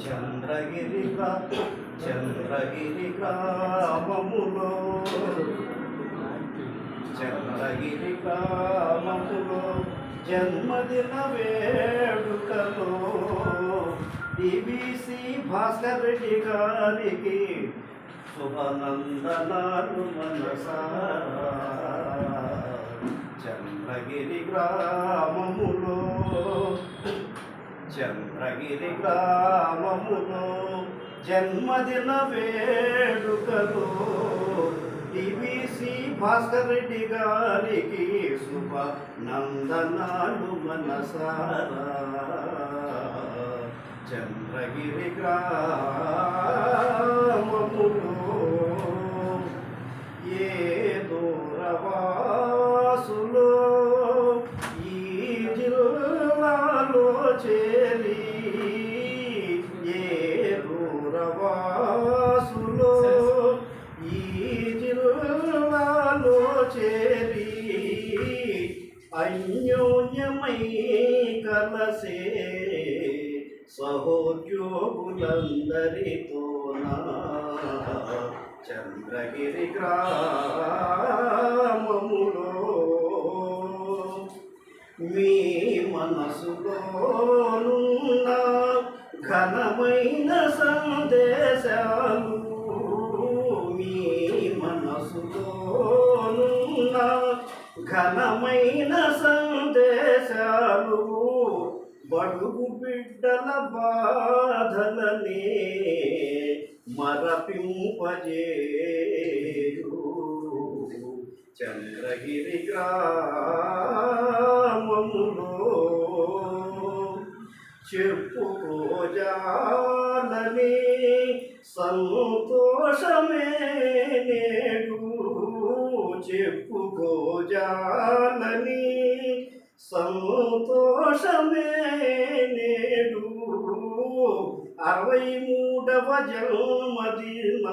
చంద్రగిరి చంద్రగిరి గ్రామములో. చంద్రగిరి గ్రామములో జన్మదిన వేడుకలో. డిబిసి భాస్కర్ రెడ్డి గారికి శుభనందనాలు మనసారా. చంద్రగిరి గ్రామం చంద్రగిరి గ్రామములో జన్మదిన వేడుకలు. డివిసి భాస్కర్ రెడ్డి గారికి శుభ నందనాలు మనసారా. చంద్రగిరి గ్రామములో అన్యోన్యమై కలసే సహోద్యోగులందరితోనా చంద్రగిరి గ్రామములో మీ మనసులోనున్న ఘనమైన సందేశాలు ఘనమైన సందేశాలు బడుగు బిడ్డల బాధలనే మరపింపజేయు చంద్రగిరి గ్రామంలో చెప్పుకోజాలని సంతోషమే నేడు. జాలని సంతోషమే నేడు. అరవై మూడవ జన్మదిన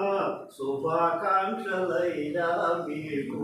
శుభాకాంక్షలైనా మీకు.